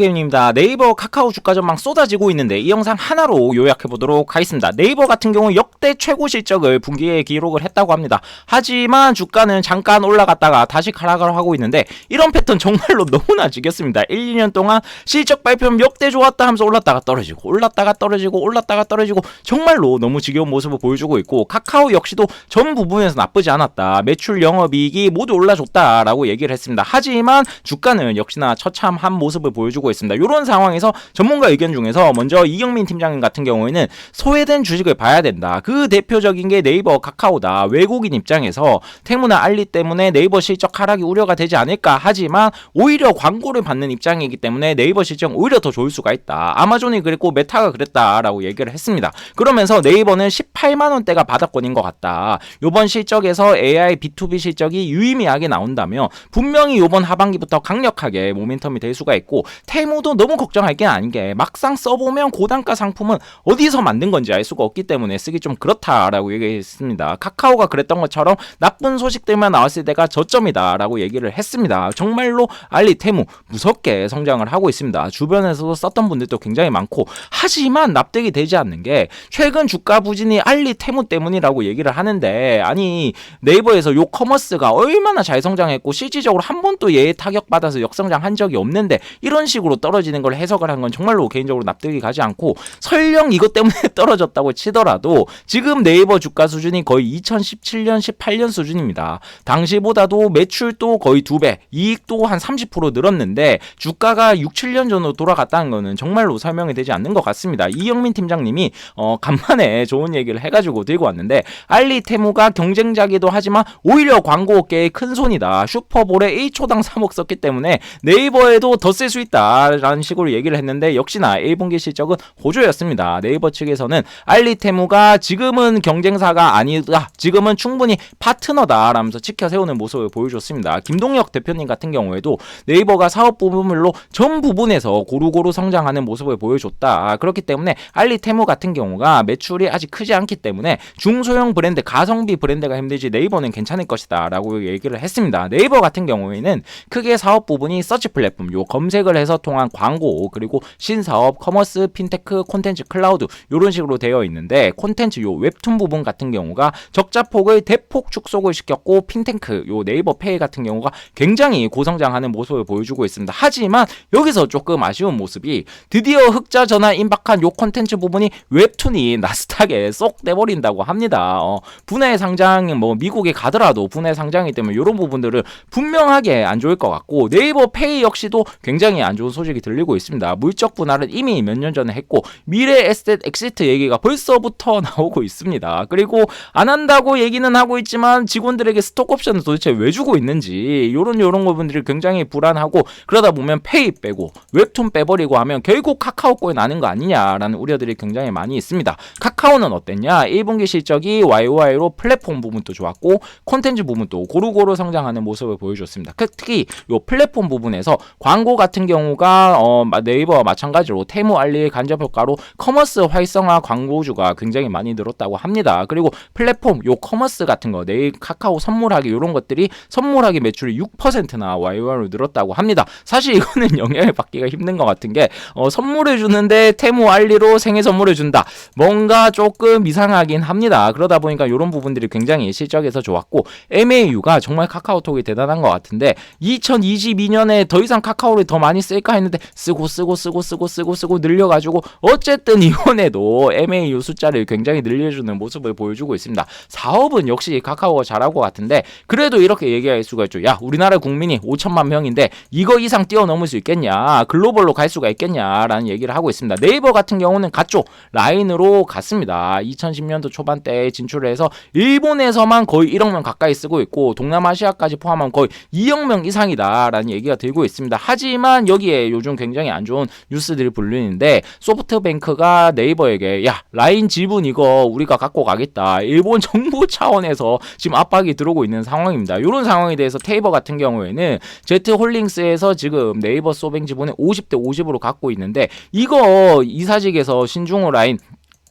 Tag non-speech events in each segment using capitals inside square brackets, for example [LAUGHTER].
게임입니다. 네이버 카카오 주가 전망 쏟아지고 있는데 이 영상 하나로 요약해 보도록 하겠습니다. 네이버 같은 경우 역대 최고 실적을 분기에 기록을 했다고 합니다. 하지만 주가는 잠깐 올라갔다가 다시 하락을 하고 있는데 이런 패턴 정말로 [LAUGHS] 너무나 지겹습니다. 1, 2년 동안 실적 발표면 역대 좋았다 하면서 올랐다가 떨어지고 올랐다가 떨어지고 올랐다가 떨어지고 정말로 너무 지겨운 모습을 보여주고 있고 카카오 역시도 전 부분에서 나쁘지 않았다. 매출 영업이익이 모두 올라줬다라고 얘기를 했습니다. 하지만 주가는 역시나 처참한 모습을 보여주고 있습니다. 이런 상황에서 전문가 의견 중에서 먼저 이경민 팀장님 같은 경우에는 소외된 주식을 봐야 된다. 그 대표적인 게 네이버 카카오다. 외국인 입장에서 테무나 알리 때문에 네이버 실적 하락이 우려가 되지 않을까 하지만 오히려 광고를 받는 입장이기 때문에 네이버 실적 오히려 더 좋을 수가 있다. 아마존이 그랬고 메타가 그랬다라고 얘기를 했습니다. 그러면서 네이버는 18만 원대가 바닥권인 것 같다. 요번 실적에서 AI B2B 실적이 유의미하게 나온다면 분명히 요번 하반기부터 강력하게 모멘텀이 될 수가 있고 테 무도 너무 걱정할 게 아닌 게 막상 써보면 고단가 상품은 어디서 만든 건지 알 수가 없기 때문에 쓰기 좀 그렇다라고 얘기했습니다. 카카오가 그랬던 것처럼 나쁜 소식들만 나왔을 때가 저점이다라고 얘기를 했습니다. 정말로 알리 테무 무섭게 성장을 하고 있습니다. 주변에서도 썼던 분들도 굉장히 많고 하지만 납득이 되지 않는 게 최근 주가 부진이 알리 테무 때문이라고 얘기를 하는데 아니 네이버에서 요 커머스가 얼마나 잘 성장했고 실질적으로 한 번도 얘 타격받아서 역성장한 적이 없는데 이런 식으로 떨어지는 걸 해석을 한 건 정말로 개인적으로 납득이 가지 않고 설령 이것 때문에 [LAUGHS] 떨어졌다고 치더라도 지금 네이버 주가 수준이 거의 2017년 18년 수준입니다. 당시보다도 매출도 거의 두 배, 이익도 한 30% 늘었는데 주가가 6, 7년 전으로 돌아갔다는 거는 정말로 설명이 되지 않는 것 같습니다. 이영민 팀장님이 어, 간만에 좋은 얘기를 해가지고 들고 왔는데 알리 테무가 경쟁자기도 하지만 오히려 광고업계의 큰 손이다. 슈퍼볼에 1초당 3억 썼기 때문에 네이버에도 더 쓸 수 있다 라는 식으로 얘기를 했는데 역시나 1분기 실적은 호조였습니다. 네이버 측에서는 알리테무가 지금은 경쟁사가 아니다. 지금은 충분히 파트너다 라면서 지켜 세우는 모습을 보여줬습니다. 김동혁 대표님 같은 경우에도 네이버가 사업 부분별로 전 부분에서 고루고루 성장하는 모습을 보여줬다. 그렇기 때문에 알리테무 같은 경우가 매출이 아직 크지 않기 때문에 중소형 브랜드, 가성비 브랜드가 힘들지 네이버는 괜찮을 것이다. 라고 얘기를 했습니다. 네이버 같은 경우에는 크게 사업 부분이 서치 플랫폼, 요 검색을 해서 통한 광고, 그리고 신사업, 커머스, 핀테크, 콘텐츠, 클라우드 이런 식으로 되어 있는데 콘텐츠 요 웹툰 부분 같은 경우가 적자폭을 대폭 축소를 시켰고 핀테크 요 네이버 페이 같은 경우가 굉장히 고성장하는 모습을 보여주고 있습니다. 하지만 여기서 조금 아쉬운 모습이 드디어 흑자 전환 임박한 요 콘텐츠 부분이 웹툰이 [LAUGHS] 나스닥에 쏙 떼버린다고 합니다. 어, 분해 상장 뭐 미국에 가더라도 분해 상장이기 때문에 이런 부분들은 분명하게 안 좋을 것 같고 네이버 페이 역시도 굉장히 안 좋은 소식이 들리고 있습니다. 물적 분할은 이미 몇 년 전에 했고 미래 에스tet 엑시트 얘기가 벌써부터 [LAUGHS] 나오고 있습니다. 그리고 안 한다고 얘기는 하고 있지만 직원들에게 스톡 옵션을 도대체 왜 주고 있는지 요런 요런 부분들이 굉장히 불안하고 그러다 보면 페이 빼고 웹툰 빼버리고 하면 결국 카카오 꼴 나는 거 아니냐라는 우려들이 굉장히 많이 있습니다. 카카오는 어땠냐? 1분기 실적이 YOY로 플랫폼 부분도 좋았고 콘텐츠 부분도 고루고루 성장하는 모습을 보여줬습니다. 그 특히 요 플랫폼 부분에서 광고 같은 경우가 어, 네이버와 마찬가지로 테무 알리 간접 효과로 커머스 활성화 광고주가 굉장히 많이 늘었다고 합니다. 그리고 플랫폼 요 커머스 같은 거 네이 카카오 선물하기 이런 것들이 선물하기 매출이 6%나 YOY로 늘었다고 합니다. 사실 이거는 [LAUGHS] 영향을 받기가 힘든 것 같은 게 어, 선물을 주는데 테무 알리로 생일 선물을 준다. 뭔가 조금 이상하긴 합니다. 그러다 보니까 이런 부분들이 굉장히 실적에서 좋았고 MAU가 정말 카카오톡이 대단한 것 같은데 2022년에 더 이상 카카오를 더 많이 쓸까 했는데 쓰고 쓰고 쓰고 쓰고 쓰고 쓰고 늘려가지고 어쨌든 이번에도 MAU 숫자를 굉장히 늘려주는 모습을 보여주고 있습니다. 사업은 역시 카카오가 잘하고 같은데 그래도 이렇게 얘기할 수가 있죠. 야 우리나라 국민이 5천만 명인데 이거 이상 뛰어넘을 수 있겠냐 글로벌로 갈 수가 있겠냐라는 얘기를 하고 있습니다. 네이버 같은 경우는 갔죠. 라인으로 갔습니다. 2010년도 초반대에 진출을 해서 일본에서만 거의 1억 명 가까이 쓰고 있고 동남아시아까지 포함하면 거의 2억 명 이상이다라는 얘기가 들고 있습니다. 하지만 여기에 요즘 굉장히 안 좋은 뉴스들이 불리는데 소프트뱅크가 네이버에게 야 라인 지분 이거 우리가 갖고 가겠다. 일본 [LAUGHS] 정부 차원에서 지금 압박이 들어오고 있는 상황입니다. 이런 상황에 대해서 테이버 같은 경우에는 제트홀링스에서 지금 네이버 소뱅 지분을 50대 50으로 갖고 있는데 이거 이사직에서 신중호 라인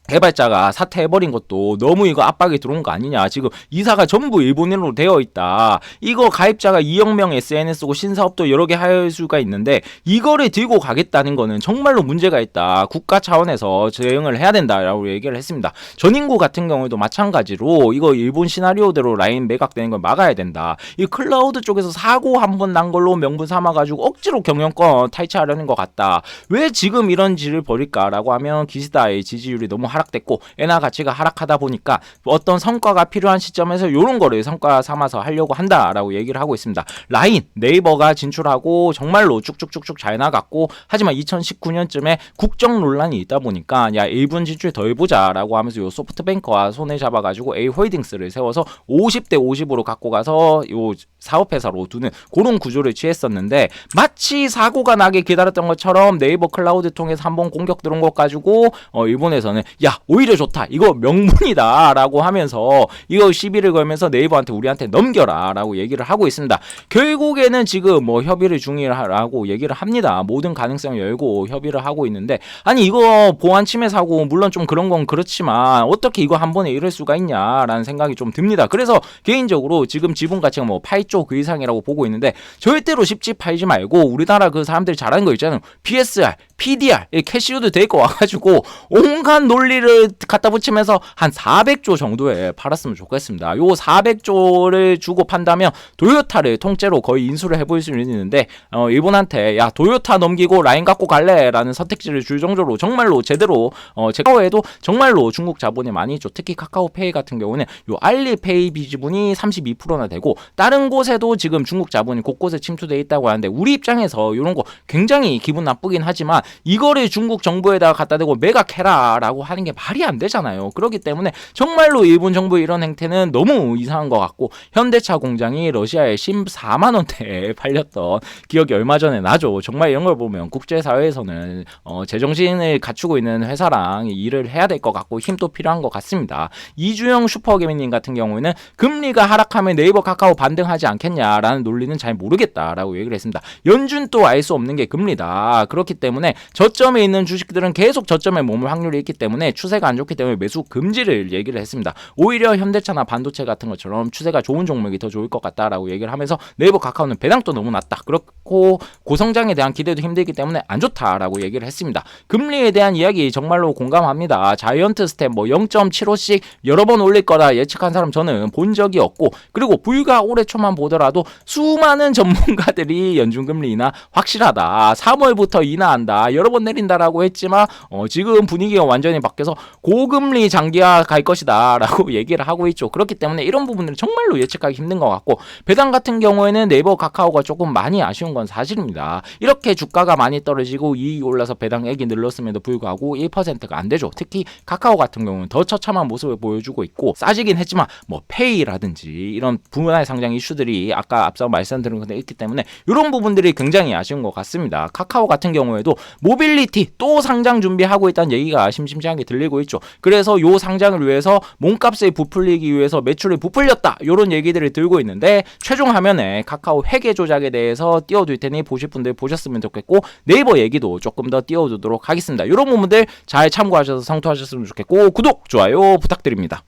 개발자가 사퇴해버린 것도 너무 이거 압박이 들어온 거 아니냐. 지금 이사가 전부 일본인으로 되어 있다. 이거 가입자가 2억 명 SNS고 신사업도 여러 개 할 수가 있는데 이거를 들고 가겠다는 거는 정말로 문제가 있다. 국가 차원에서 대응을 해야 된다라고 얘기를 했습니다. 전인구 같은 경우에도 마찬가지로 이거 일본 시나리오대로 라인 매각되는 걸 막아야 된다. 이 클라우드 쪽에서 사고 한 번 난 걸로 명분 삼아가지고 억지로 경영권 탈취하려는 것 같다. 왜 지금 이런 질을 벌일까라고 하면 기시다의 지지율이 너무 하 락됐고 엔화 가치가 하락하다 보니까 어떤 성과가 필요한 시점에서 이런 거를 성과 삼아서 하려고 한다라고 얘기를 하고 있습니다. 라인 네이버가 진출하고 정말로 쭉쭉쭉쭉 잘 나갔고 하지만 2019년쯤에 국정 논란이 있다 보니까 야 일본 진출 더 해보자라고 하면서 요 소프트뱅크와 손을 잡아가지고 A 홀딩스를 세워서 50대 50으로 갖고 가서 요 사업회사로 두는 그런 구조를 취했었는데 마치 사고가 나게 기다렸던 것처럼 네이버 클라우드 통해서 한번 공격 들어온 것 가지고 어 일본에서는 야 오히려 좋다 이거 명분이다라고 하면서 이거 시비를 걸면서 네이버한테 우리한테 넘겨라라고 얘기를 하고 있습니다. 결국에는 지금 뭐 협의를 중이라고 얘기를 합니다. 모든 가능성을 열고 협의를 하고 있는데 아니 이거 보안 침해 사고 물론 좀 그런 건 그렇지만 어떻게 이거 한 번에 이럴 수가 있냐라는 생각이 좀 듭니다. 그래서 개인적으로 지금 지분 가치가 뭐 8조 그 이상이라고 보고 있는데 절대로 쉽지 팔지 말고 우리나라 그 사람들이 잘하는 거 있잖아요. PSR, PDR, 이 캐시우드 데이커 와가지고 온갖 논리를 갖다 붙이면서 한 400조 정도에 팔았으면 좋겠습니다. 요 400조를 주고 판다면 도요타를 통째로 거의 인수를 해볼 수 있는데 어, 일본한테 야 도요타 넘기고 라인 갖고 갈래라는 선택지를 줄 정도로 정말로 제대로 어, 제가 외에도 정말로 중국 자본이 많이 있죠. 특히 카카오페이 같은 경우는 요 알리페이 비지분이 32%나 되고 다른 곳에도 지금 중국 자본이 곳곳에 침투돼 있다고 하는데 우리 입장에서 이런 거 굉장히 기분 나쁘긴 하지만 이거를 중국 정부에다가 갖다 대고 매각해라라고 하는 게 말이 안 되잖아요. 그렇기 때문에 정말로 일본 정부의 이런 행태는 너무 이상한 것 같고 현대차 공장이 러시아에 14만 원대에 [LAUGHS] 팔렸던 기억이 얼마 전에 나죠. 정말 이런 걸 보면 국제사회에서는 어, 제정신을 갖추고 있는 회사랑 일을 해야 될 것 같고 힘도 필요한 것 같습니다. 이주영 슈퍼개미님 같은 경우에는 금리가 하락하면 네이버 카카오 반등하지 않겠냐라는 논리는 잘 모르겠다라고 얘기를 했습니다. 연준 또 알 수 없는 게 금리다. 그렇기 때문에 저점에 있는 주식들은 계속 저점에 머물 확률이 있기 때문에 추세가 안 좋기 때문에 매수 금지를 얘기를 했습니다. 오히려 현대차나 반도체 같은 것처럼 추세가 좋은 종목이 더 좋을 것 같다라고 얘기를 하면서 네이버 카카오는 배당도 너무 낮다. 그렇고 고성장에 대한 기대도 힘들기 때문에 안 좋다라고 얘기를 했습니다. 금리에 대한 이야기 정말로 공감합니다. 자이언트 스텝 뭐 0.75씩 여러 번 올릴 거라 예측한 사람 저는 본 적이 없고 그리고 불과 올해 초만 보더라도 수많은 전문가들이 [LAUGHS] 연준금리나 확실하다. 3월부터 인하한다. 여러 번 내린다라고 했지만 어, 지금 분위기가 완전히 바뀌어서 고금리 장기화 갈 것이다라고 [LAUGHS] 얘기를 하고 있죠. 그렇기 때문에 이런 부분들은 정말로 예측하기 힘든 것 같고 배당 같은 경우에는 네이버 카카오가 조금 많이 아쉬운 건 사실입니다. 이렇게 주가가 많이 떨어지고 이익이 올라서 배당액이 늘렀음에도 불구하고 1%가 안 되죠. 특히 카카오 같은 경우는 더 처참한 모습을 보여주고 있고 싸지긴 했지만 뭐 페이라든지 이런 분할 상장 이슈들이 아까 앞서 말씀드린 것에 있기 때문에 이런 부분들이 굉장히 아쉬운 것 같습니다. 카카오 같은 경우에도 모빌리티 또 상장 준비하고 있다는 얘기가 심심찮게 들리고 있죠. 그래서 요 상장을 위해서 몸값을 부풀리기 위해서 매출이 부풀렸다 이런 얘기들을 들고 있는데 최종 화면에 카카오 회계 조작에 대해서 띄워둘 테니 보실 분들 보셨으면 좋겠고 네이버 얘기도 조금 더 띄워두도록 하겠습니다. 이런 부분들 잘 참고하셔서 성토하셨으면 좋겠고 구독 좋아요 부탁드립니다.